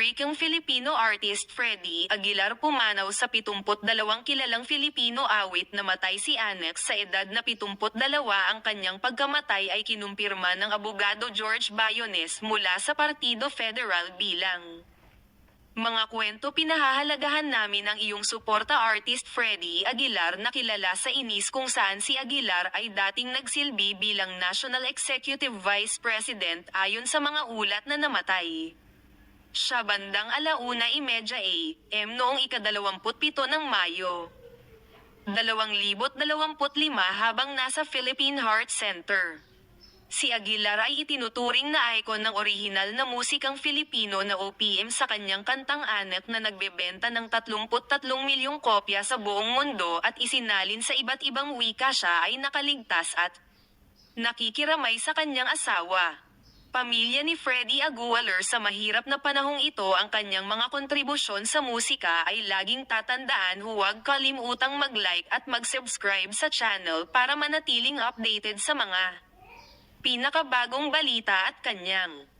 Paborikang Filipino artist Freddie Aguilar pumanaw sa 72 kilalang Filipino awit na matay si Anex sa edad na 72 ang kanyang pagkamatay ay kinumpirma ng abogado George Bayones mula sa Partido Federal bilang mga kwento pinahahalagahan namin ang iyong suporta artist Freddie Aguilar na kilala sa inis kung saan si Aguilar ay dating nagsilbi bilang National Executive Vice President ayon sa mga ulat na namatay. Siya bandang alauna imedya AM noong ikadalawamput-pito ng Mayo. 2025 habang nasa Philippine Heart Center. Si Aguilar ay itinuturing na icon ng orihinal na musikang Filipino na OPM sa kanyang kantang anak na nagbebenta ng 33 milyong kopya sa buong mundo at isinalin sa iba't ibang wika siya ay nakaligtas at nakikiramay sa kanyang asawa. Pamilya ni Freddie Aguilar sa mahirap na panahong ito ang kanyang mga kontribusyon sa musika ay laging tatandaan huwag kalimutang mag-like at mag-subscribe sa channel para manatiling updated sa mga pinakabagong balita at kanyang